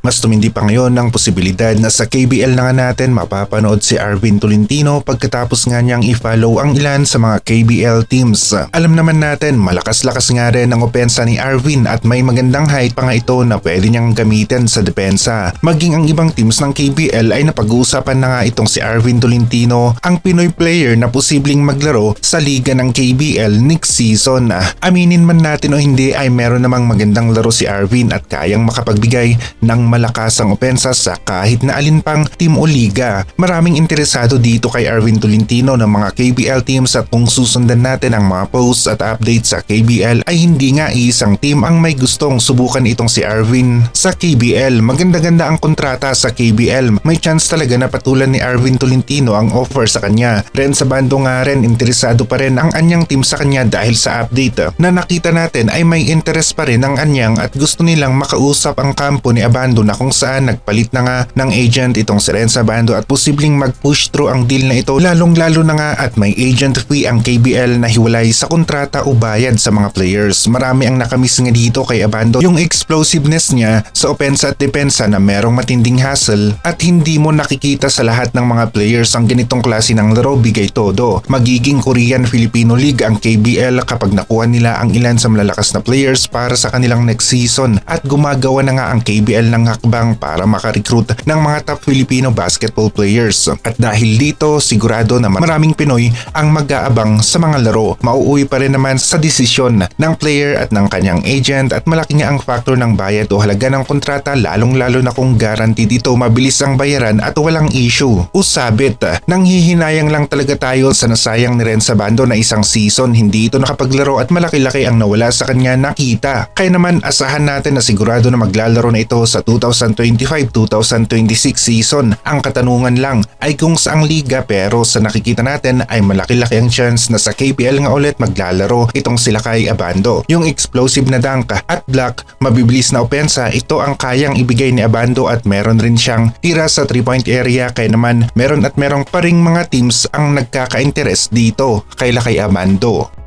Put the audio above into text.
Mas tumindi pa ngayon ang posibilidad na sa KBL na nga natin mapapanood si Arvin Tolentino pagkatapos nga niyang i-follow ang ilan sa mga KBL teams. Alam naman natin malakas-lakas nga rin ang opensa ni Arvin at may magandang height pa nga ito na pwede niyang gamitin sa depensa. Maging ang ibang teams ng KBL ay napag-uusapan na nga itong si Arvin Tolentino, ang Pinoy player na posibleng maglaro sa liga ng KBL next season. Aminin man natin o hindi ay meron namang magandang laro si Arvin at kayang makapagbigay ng malakasang opensa sa kahit na alin pang team o liga. Maraming interesado dito kay Arvin Tolentino ng mga KBL teams at kung susundan natin ang mga posts at updates sa KBL ay hindi nga isang team ang may gustong subukan itong si Arvin sa KBL. Maganda-ganda ang kontrata sa KBL. May chance talaga na patulan ni Arvin Tolentino ang offer sa kanya. Ren sa bando nga rin interesado pa rin ang anyang team sa kanya dahil sa update na nakita natin ay may interest pa rin ang anyang at gusto nilang makausap ang kampo ni Abando na kung saan nagpalit na nga ng agent itong si Renza Bando at posibleng mag-push through ang deal na ito lalong lalo na nga at may agent fee ang KBL na hiwalay sa kontrata o bayad sa mga players. Marami ang nakamiss nga dito kay Abando yung explosiveness niya sa opensa at depensa na merong matinding hassle at hindi mo nakikita sa lahat ng mga players ang ganitong klase ng laro bigay todo. Magiging Korean-Filipino League ang KBL kapag nakuha nila ang ilan sa malalakas na players para sa kanilang next season at gumagawa na nga ang KBL ng hakbang para makarecruit ng mga top Filipino basketball players. At dahil dito, sigurado na maraming Pinoy ang mag-aabang sa mga laro. Mauuwi pa rin naman sa desisyon ng player at ng kanyang agent at malaki nga ang factor ng bayad o halaga ng kontrata lalong lalo na kung guaranteed dito mabilis ang bayaran at walang issue. Usabit, nanghihinayang lang talaga tayo sa nasayang ni Ren Sabando na isang season hindi ito nakapaglaro at malaki-laki ang nawala sa kanya nakita. Kaya naman asahan natin na sigurado na maglalaro na ito sa 2025-2026 season. Ang katanungan lang ay kung saang liga pero sa nakikita natin ay malaki-laki ang chance na sa KPL nga ulit maglalaro itong sila kay Abando. Yung explosive na dunk at block, mabibilis na opensa, ito ang kayang ibigay ni Abando at meron rin siyang tira sa 3-point area kaya naman meron at merong pa ring mga teams ang nagkaka-interest dito kay Lakay Abando.